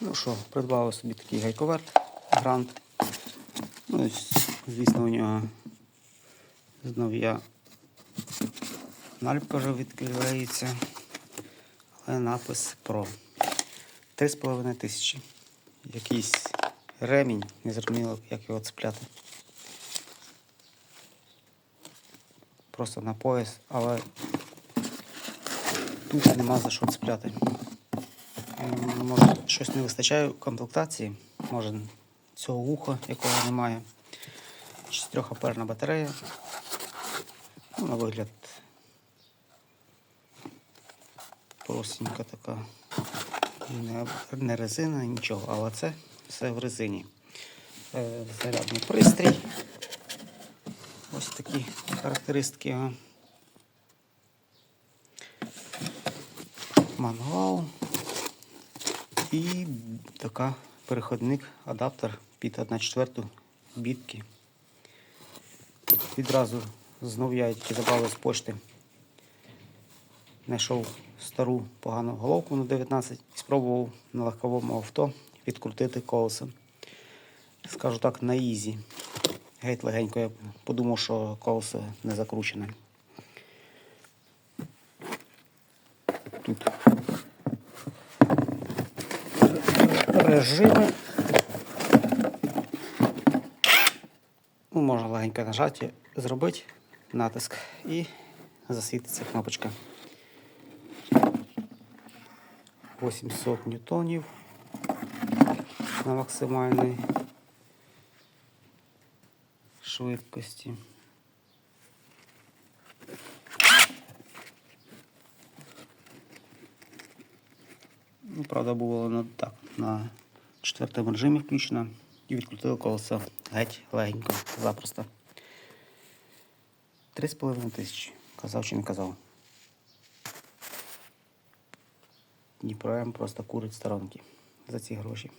Ну що, придбали собі такий гайковерт грант. Ну, звісно, у нього знов я вже відклеїться. Але напис про 3,5 тисячі. Якийсь ремінь, не зрозуміло, як його цепляти. Просто на пояс, але тут нема за що цепляти. Може, щось не вистачає комплектації. Може цього вуха, якого немає. Чотирьохаперна батарея. Ну, на вигляд простенька така. Не, не резина, нічого, але це все в резині. Е, зарядний пристрій. Ось такі характеристики. Мануал. І така переходник, адаптер під 1 четверту бітки. Відразу знов я забрали з почти. Знайшов стару погану головку на 19 і спробував на легковому авто відкрутити колесо. Скажу так, на ізі. Геть легенько я подумав, що колесо не закручене. Тут режими. Ну, можна легенько нажати, зробити натиск і засвітиться кнопочка. 800 ньютонів на максимальній швидкості. Ну, правда, було на, так, на четвертому режимі включено і відкрутили колесо геть легенько, запросто. 3,5 тисячі. Казав чи не казав. Дніпро просто курить сторонки за ці гроші.